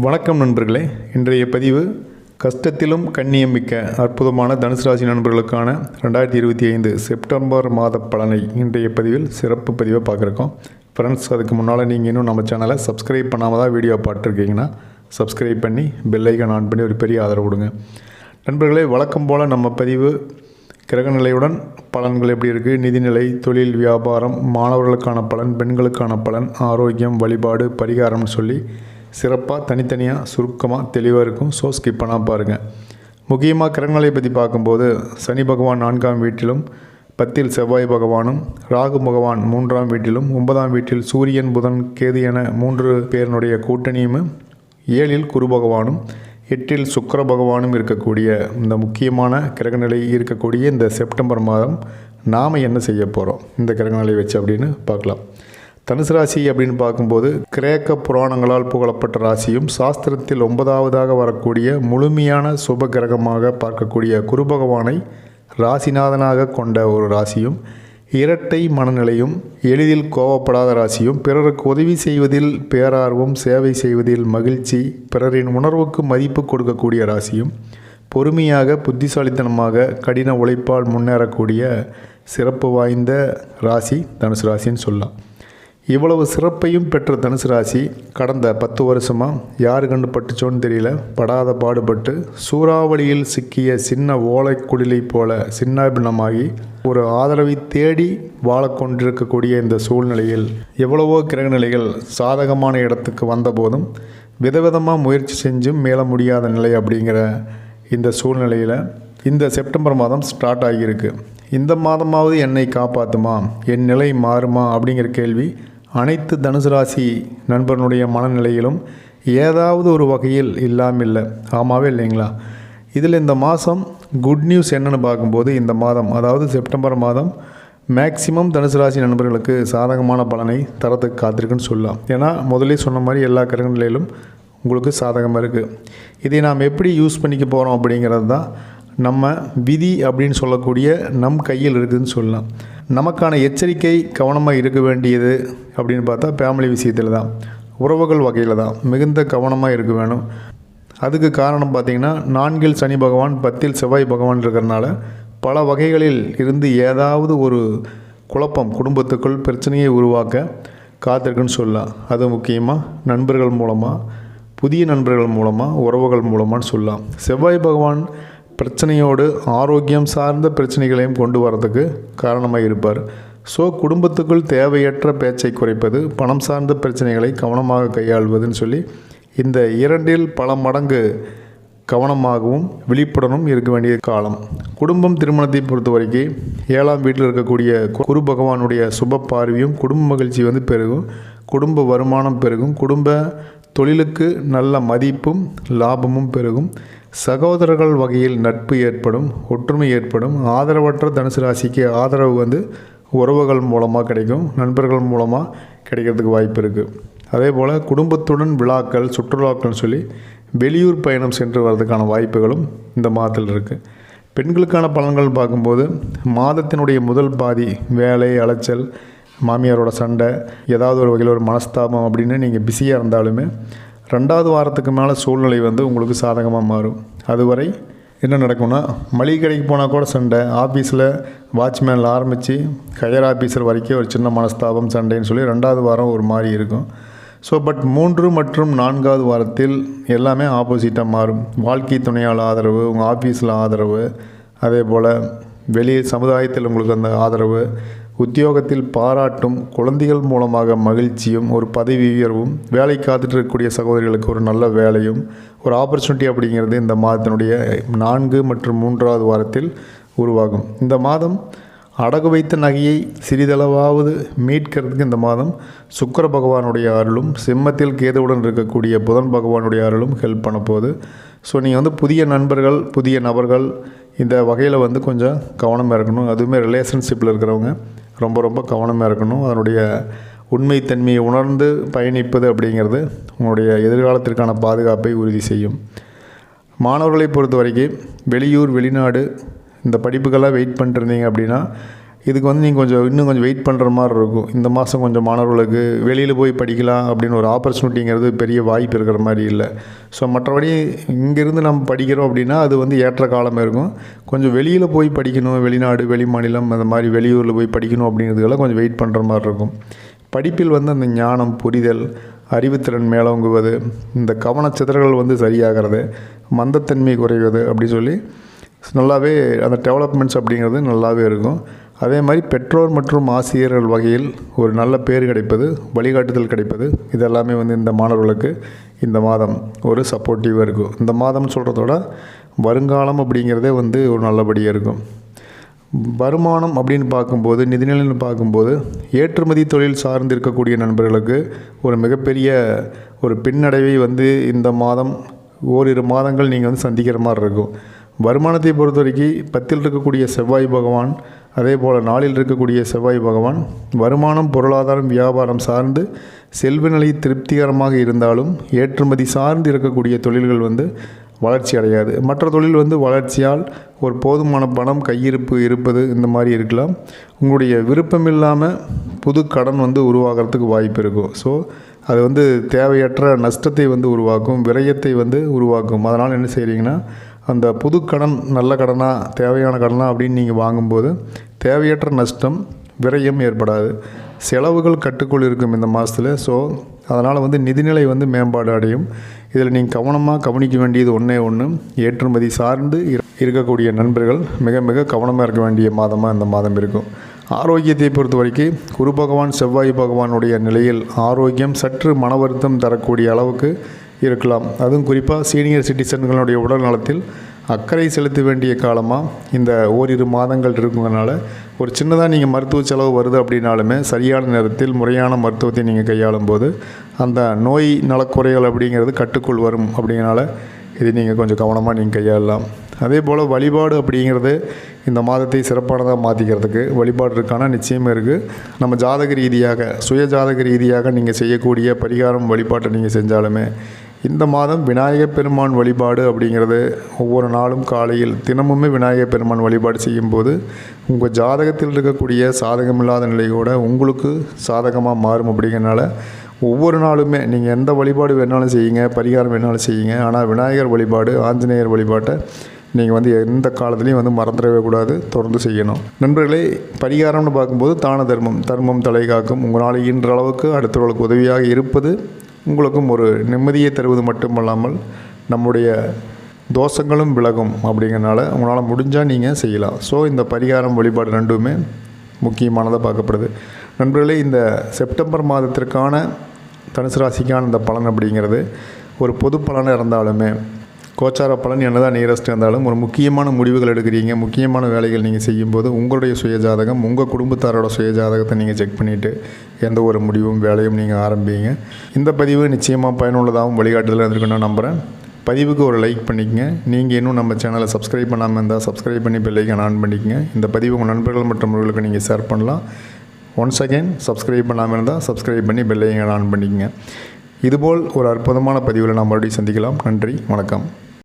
வணக்கம் நண்பர்களே. இன்றைய பதிவு கஷ்டத்திலும் கண்ணியம் மிக்க அற்புதமான தனுசு ராசி நண்பர்களுக்கான ரெண்டாயிரத்தி இருபத்தி ஐந்து செப்டம்பர் மாத பலனை இன்றைய பதிவில் சிறப்பு பதிவை பார்க்குறோம். ஃப்ரெண்ட்ஸ் அதுக்கு முன்னால் நீங்கள் இன்னும் நம்ம சேனலை சப்ஸ்கிரைப் பண்ணாமல் தான் வீடியோ பார்த்துருக்கீங்கன்னா சப்ஸ்கிரைப் பண்ணி பெல்லைக்கன் ஆன் பண்ணி ஒரு பெரிய ஆதரவு கொடுங்க. நண்பர்களே வழக்கம் போல் நம்ம பதிவு கிரகநிலையுடன் பலன்கள் எப்படி இருக்குது நிதிநிலை தொழில் வியாபாரம் மாணவர்களுக்கான பலன் பெண்களுக்கான பலன் ஆரோக்கியம் வழிபாடு பரிகாரம்னு சொல்லி சிறப்பாக தனித்தனியாக சுருக்கமாக தெளிவாக இருக்கும். ஸோ ஸ்கிப் பண்ணால் பாருங்கள் முக்கியமாக கிரகங்களை பற்றி பார்க்கும்போது சனி பகவான் நான்காம் வீட்டிலும் பத்தில் செவ்வாய் பகவானும் ராகு பகவான் மூன்றாம் வீட்டிலும் ஒன்பதாம் வீட்டில் சூரியன் புதன் கேது என மூன்று பேரனுடைய கூட்டணியும் ஏழில் குரு பகவானும் எட்டில் சுக்கிர பகவானும் இருக்கக்கூடிய இந்த முக்கியமான கிரகநிலை இருக்கக்கூடிய இந்த செப்டம்பர் மாதம் நாம் என்ன செய்ய போகிறோம் இந்த கிரகநிலை வச்சு அப்படின்னு பார்க்கலாம். தனுசு ராசி அப்படின்னு பார்க்கும்போது கிரேக்க புராணங்களால் புகழப்பட்ட ராசியும் சாஸ்திரத்தில் ஒன்பதாவதாக வரக்கூடிய முழுமையான சுப கிரகமாக பார்க்கக்கூடிய குரு பகவானை ராசிநாதனாக கொண்ட ஒரு ராசியும் இரட்டை மனநிலையும் எளிதில் கோவப்படாத ராசியும் பிறருக்கு உதவி செய்வதில் பேரார்வம் சேவை செய்வதில் மகிழ்ச்சி பிறரின் உணர்வுக்கு மதிப்பு கொடுக்கக்கூடிய ராசியும் பொறுமையாக புத்திசாலித்தனமாக கடின உழைப்பால் முன்னேறக்கூடிய சிறப்பு வாய்ந்த ராசி தனுசு ராசின்னு சொல்லலாம். இவ்வளவு சிறப்பையும் பெற்ற தனுசு ராசி கடந்த பத்து வருஷமாக யார் கண்டு பட்டுச்சோன்னு தெரியல. படாத பாடுபட்டு சூறாவளியில் சிக்கிய சின்ன ஓலை குடிலை போல சின்னாபின்னமாகி ஒரு ஆதரவை தேடி வாழக்கொண்டிருக்கக்கூடிய இந்த சூழ்நிலையில் எவ்வளவோ கிரகநிலைகள் சாதகமான இடத்துக்கு வந்தபோதும் விதவிதமாக முயற்சி செஞ்சும் மேல முடியாத நிலை அப்படிங்கிற இந்த சூழ்நிலையில் இந்த செப்டம்பர் மாதம் ஸ்டார்ட் ஆகியிருக்கு. இந்த மாதமாவது என்னை காப்பாற்றுமா என் நிலை மாறுமா? அப்படிங்கிற கேள்வி அனைத்து தனுசு ராசி நண்பனுடைய மனநிலையிலும் ஏதாவது ஒரு வகையில் இல்லாமல் இல்லை ஆமாவே இல்லைங்களா? இதில் இந்த மாதம் குட் நியூஸ் என்னென்னு பார்க்கும்போது இந்த மாதம் அதாவது செப்டம்பர் மாதம் மேக்சிமம் தனுசு ராசி நண்பர்களுக்கு சாதகமான பலனை தரத்துக்கு காத்திருக்குன்னு சொல்லலாம். ஏன்னா முதலே சொன்ன மாதிரி எல்லா கிரகநிலையிலும் உங்களுக்கு சாதகமாக இருக்குது இதை நாம் எப்படி யூஸ் பண்ணிக்க போகிறோம் அப்படிங்கிறது தான் நம்ம விதி அப்படின்னு சொல்லக்கூடிய நம் கையில் இருக்குதுன்னு சொல்லலாம். நமக்கான எச்சரிக்கை கவனமாக இருக்க வேண்டியது அப்படின்னு பார்த்தா ஃபேமிலி விஷயத்தில் தான் உறவுகள் வகையில் தான் மிகுந்த கவனமாக இருக்க வேணும். அதுக்கு காரணம் பார்த்திங்கன்னா நான்கில் சனி பகவான் பத்தில் செவ்வாய் பகவான் இருக்கிறனால பல வகைகளில் இருந்து ஏதாவது ஒரு குழப்பம் குடும்பத்துக்குள் பிரச்சனையை உருவாக்க காத்திருக்குன்னு சொல்லலாம். அது முக்கியமாக நண்பர்கள் மூலமாக புதிய நண்பர்கள் மூலமாக உறவுகள் மூலமான்னு சொல்லலாம். செவ்வாய் பகவான் பிரச்சனையோடு ஆரோக்கியம் சார்ந்த பிரச்சனைகளையும் கொண்டு வரதுக்கு காரணமாக இருப்பார். ஸோ குடும்பத்துக்குள் தேவையற்ற பேச்சை குறைப்பது பணம் சார்ந்த பிரச்சனைகளை கவனமாக கையாள்வதுன்னு சொல்லி இந்த இரண்டில் பல மடங்கு கவனமாகவும் விழிப்புடனும் இருக்க வேண்டிய காலம். குடும்பம் திருமணத்தை பொறுத்த வரைக்கும் ஏழாம் வீட்டில் இருக்கக்கூடிய குரு பகவானுடைய சுப பார்வையும் குடும்ப மகிழ்ச்சி வந்து பெருகும். குடும்ப வருமானம் பெருகும். குடும்ப தொழிலுக்கு நல்ல மதிப்பும் லாபமும் பெருகும். சகோதரர்கள் வகையில் நட்பு ஏற்படும் ஒற்றுமை ஏற்படும். ஆதரவற்ற தனுசு ராசிக்கு ஆதரவு வந்து உறவுகள் மூலமாக கிடைக்கும் நண்பர்கள் மூலமாக கிடைக்கிறதுக்கு வாய்ப்பு இருக்குது அதே போல் குடும்பத்துடன் விழாக்கள் சுற்றுலாக்கள்னு சொல்லி வெளியூர் பயணம் சென்று வர்றதுக்கான வாய்ப்புகளும் இந்த மாதத்தில் இருக்குது பெண்களுக்கான பலன்கள் பார்க்கும்போது மாதத்தினுடைய முதல் பாதி வேலை அலைச்சல் மாமியாரோட சண்டை ஏதாவது ஒரு வகையில் ஒரு மனஸ்தாபம் அப்படின்னு நீங்கள் பிஸியாக இருந்தாலுமே ரெண்டாவது வாரத்துக்கு மேலே சூழ்நிலை வந்து உங்களுக்கு சாதகமாக மாறும். அதுவரை என்ன நடக்கும்னா மளிகை கடைக்கு போனால் கூட சண்டை. ஆஃபீஸில் வாட்ச்மேனில் ஆரம்பித்து ஹையர் ஆஃபீஸர் வரைக்கும் ஒரு சின்ன மனஸ்தாபம் சண்டைன்னு சொல்லி ரெண்டாவது வாரம் ஒரு மாதிரி இருக்கும். ஸோ பட் மூன்று மற்றும் நான்காவது வாரத்தில் எல்லாமே ஆப்போசிட்டாக மாறும். வாழ்க்கை துணையால் ஆதரவு உங்கள் ஆஃபீஸில் ஆதரவு அதே போல் வெளியே சமுதாயத்தில் உங்களுக்கு அந்த ஆதரவு உத்தியோகத்தில் பாராட்டும் குழந்தைகள் மூலமாக மகிழ்ச்சியும் ஒரு பதவி உயர்வும் வேலை காத்துட்டு இருக்கக்கூடிய சகோதரிகளுக்கு ஒரு நல்ல வேலையும் ஒரு ஆப்பர்ச்சுனிட்டி அப்படிங்கிறது இந்த மாதத்தினுடைய நான்கு மற்றும் மூன்றாவது வாரத்தில் உருவாகும். இந்த மாதம் அடகு வைத்த நகையை சிறிதளவாவது மீட்கிறதுக்கு இந்த மாதம் சுக்கர பகவானுடைய அருளும் சிம்மத்தில் கேதுவுடன் இருக்கக்கூடிய புதன் பகவானுடைய அருளும் ஹெல்ப் பண்ண போகுது. ஸோ நீங்கள் வந்து புதிய நண்பர்கள் புதிய நபர்கள் இந்த வகையில் வந்து கொஞ்சம் கவனமாக இருக்கணும். அதுவுமே ரிலேஷன்ஷிப்பில் இருக்கிறவங்க. ரொம்ப ரொம்ப கவனமாக இருக்கணும். அதனுடைய உண்மைத்தன்மையை உணர்ந்து பயணிப்பது அப்படிங்கிறது உங்களுடைய எதிர்காலத்திற்கான பாதுகாப்பை உறுதி செய்யும். மாணவர்களை பொறுத்த வரைக்கும் வெளியூர் வெளிநாடு இந்த படிப்புக்கெல்லாம் வெயிட் பண்ணிருந்தீங்க அப்படின்னா இதுக்கு வந்து நீங்கள் கொஞ்சம் இன்னும் கொஞ்சம் வெயிட் பண்ணுற மாதிரி இருக்கும். இந்த மாதம் கொஞ்சம் மாணவர்களுக்கு வெளியில் போய் படிக்கலாம் அப்படின்னு ஒரு ஆப்பர்ச்சுனிட்டிங்கிறது பெரிய வாய்ப்பு இருக்கிற மாதிரி இல்லை. ஸோ மற்றபடி இங்கேருந்து நம்ம படிக்கிறோம் அப்படின்னா அது வந்து ஏற்ற காலம் இருக்கும். கொஞ்சம் வெளியில் போய் படிக்கணும் வெளிநாடு வெளி மாநிலம் அந்த மாதிரி வெளியூரில் போய் படிக்கணும் அப்படிங்கிறதுக்கெல்லாம் கொஞ்சம் வெயிட் பண்ணுற மாதிரி இருக்கும். படிப்பில் வந்து அந்த ஞானம் புரிதல் அறிவுத்திறன் மேலோங்குவது இந்த கவனச்சிதறல்கள் வந்து சரியாகிறது மந்தத்தன்மை குறைவது அப்படி சொல்லி நல்லாவே அந்த டெவலப்மெண்ட்ஸ் அப்படிங்கிறது நல்லாவே இருக்கும். அதே மாதிரி பெற்றோர் மற்றும் ஆசிரியர்கள் வகையில் ஒரு நல்ல பேர் கிடைப்பது வழிகாட்டுதல் கிடைப்பது. இதெல்லாமே வந்து இந்த மாணவர்களுக்கு இந்த மாதம் ஒரு சப்போர்ட்டிவாக இருக்கும். இந்த மாதம்னு சொல்கிறதோட வருங்காலம் அப்படிங்கிறதே வந்து ஒரு நல்லபடியாக இருக்கும். வருமானம் அப்படின்னு பார்க்கும்போது நிதிநிலைன்னு பார்க்கும்போது ஏற்றுமதி தொழில் சார்ந்து இருக்கக்கூடிய நண்பர்களுக்கு ஒரு மிகப்பெரிய ஒரு பின்னடைவை வந்து இந்த மாதம் ஓரிரு மாதங்கள் நீங்கள் வந்து சந்திக்கிற மாதிரி இருக்கும். வருமானத்தை பொறுத்த வரைக்கும் பத்தில் இருக்கக்கூடிய செவ்வாய் பகவான் அதே போல் நாளில் இருக்கக்கூடிய செவ்வாய் பகவான் வருமானம் பொருளாதாரம் வியாபாரம் சார்ந்து செல்வநிலை திருப்திகரமாக இருந்தாலும் ஏற்றுமதி சார்ந்து இருக்கக்கூடிய தொழில்கள் வந்து வளர்ச்சி அடையாது. மற்ற தொழில் வந்து வளர்ச்சியால் ஒரு போதுமான பணம் கையிருப்பு இருப்பது இந்த மாதிரி இருக்கலாம். உங்களுடைய விருப்பம் இல்லாமல் புது கடன் வந்து உருவாகிறதுக்கு வாய்ப்பு இருக்கும். ஸோ அது வந்து தேவையற்ற நஷ்டத்தை வந்து உருவாக்கும் விரயத்தை வந்து உருவாக்கும். அதனால் என்ன செய்கிறீங்கன்னா அந்த புது கடன் நல்ல கடனாக தேவையான கடனா அப்படின்னு நீங்கள் வாங்கும்போது தேவையற்ற நஷ்டம் விரயம் ஏற்படாது. செலவுகள் கட்டுக்குள் இருக்கும் இந்த மாதத்தில் ஸோ அதனால் வந்து நிதிநிலை வந்து மேம்பாடு அடையும். இதில் நீங்கள் கவனமாக கவனிக்க வேண்டியது ஒன்றே ஒன்று ஏற்றுமதி சார்ந்து இரு- இருக்கக்கூடிய நண்பர்கள் மிக மிக கவனமாக இருக்க வேண்டிய மாதமாக இந்த மாதம் இருக்கும். ஆரோக்கியத்தை பொறுத்த வரைக்கும் குரு பகவான் செவ்வாய் பகவானுடைய நிலையில் ஆரோக்கியம் சற்று மன வருத்தம் தரக்கூடிய அளவுக்கு இருக்கலாம். அதுவும் குறிப்பாக சீனியர் சிட்டிசன்களுடைய உடல் நலத்தில் அக்கறை செலுத்த வேண்டிய காலமாக இந்த ஓரிரு மாதங்கள் இருக்குங்கிறனால ஒரு சின்னதாக நீங்கள் மருத்துவ செலவு வருது அப்படின்னாலுமே சரியான நேரத்தில் முறையான மருத்துவத்தை நீங்கள் கையாளும் போது அந்த நோய் நலக்குறைகள் அப்படிங்கிறது கட்டுக்குள் வரும் அப்படிங்கிறனால இது நீங்கள் கொஞ்சம் கவனமாக நீங்கள் கையாளலாம். அதே போல் வழிபாடு அப்படிங்கிறது இந்த மாதத்தை சிறப்பானதாக மாற்றிக்கிறதுக்கு வழிபாடுக்கான நிச்சயமே இருக்குது நம்ம ஜாதக ரீதியாக சுய ஜாதக ரீதியாக நீங்கள் செய்யக்கூடிய பரிகாரம் வழிபாட்டை நீங்கள் செஞ்சாலுமே இந்த மாதம் விநாயகப் பெருமான் வழிபாடு அப்படிங்கிறது ஒவ்வொரு நாளும் காலையில் தினமுமே விநாயகப் பெருமான் வழிபாடு செய்யும்போது உங்கள் ஜாதகத்தில் இருக்கக்கூடிய சாதகமில்லாத நிலையோட உங்களுக்கு சாதகமாக மாறும் அப்படிங்கிறனால ஒவ்வொரு நாளுமே நீங்கள் எந்த வழிபாடு வேணாலும் செய்யுங்க பரிகாரம் வேணாலும் செய்யுங்க. ஆனால் விநாயகர் வழிபாடு ஆஞ்சநேயர் வழிபாட்டை நீங்கள் வந்து எந்த காலத்துலேயும் வந்து மறந்துடவே கூடாது தொடர்ந்து செய்யணும். நண்பர்களே பரிகாரம்னு பார்க்கும்போது தான தர்மம் தர்மம் தலை காக்கும். உங்களால் இன்ற அளவுக்கு அடுத்தவர்களுக்கு உதவியாக இருப்பது உங்களுக்கும் ஒரு நிம்மதியை தருவது மட்டுமல்லாமல் நம்முடைய தோஷங்களும் விலகும் அப்படிங்கிறனால உங்களால் முடிஞ்சால் நீங்கள் செய்யலாம். ஸோ இந்த பரிகாரம் வழிபாடு ரெண்டுமே முக்கியமானதாக பார்க்கப்படுது. நண்பர்களே இந்த செப்டம்பர் மாதத்திற்கான தனுசு ராசிக்கான இந்த பலன் அப்படிங்கிறது ஒரு பொது பலனாக இருந்தாலுமே கோச்சார பலன் என்னதான் நியரஸ்ட் இருந்தாலும் ஒரு முக்கியமான முடிவுகள் எடுக்கிறீங்க முக்கியமான வேலைகள் நீங்கள் செய்யும்போது உங்களுடைய சுயஜாதகம் உங்கள் குடும்பத்தாரோட சுயஜாதகத்தை நீங்கள் செக் பண்ணிவிட்டு எந்த ஒரு முடிவும் வேலையும் நீங்கள் ஆரம்பிங்க. இந்த பதிவு நிச்சயமாக பயனுள்ளதாகவும் வழிகாட்டுதலாக இருந்திருக்குன்னு நம்புகிறேன் பதிவுக்கு ஒரு லைக் பண்ணிக்கங்க. நீங்கள் இன்னும் நம்ம சேனலை சப்ஸ்கிரைப் பண்ணாமல் இருந்தால் சப்ஸ்கிரைப் பண்ணி பெல்லைக்கன் ஆன் பண்ணிக்கங்க. இந்த பதிவு உங்கள் நண்பர்கள் மற்றும் உங்களுக்கு நீங்கள் ஷேர் பண்ணலாம். ஒன்ஸ் அகெயின் சப்ஸ்கிரைப் பண்ணாமல் இருந்தால் சப்ஸ்கிரைப் பண்ணி பெல்லைக்கன் ஆன் பண்ணிக்கங்க. இதுபோல் ஒரு அற்புதமான பதிவில் நாம் மறுபடியும் சந்திக்கலாம். நன்றி வணக்கம்.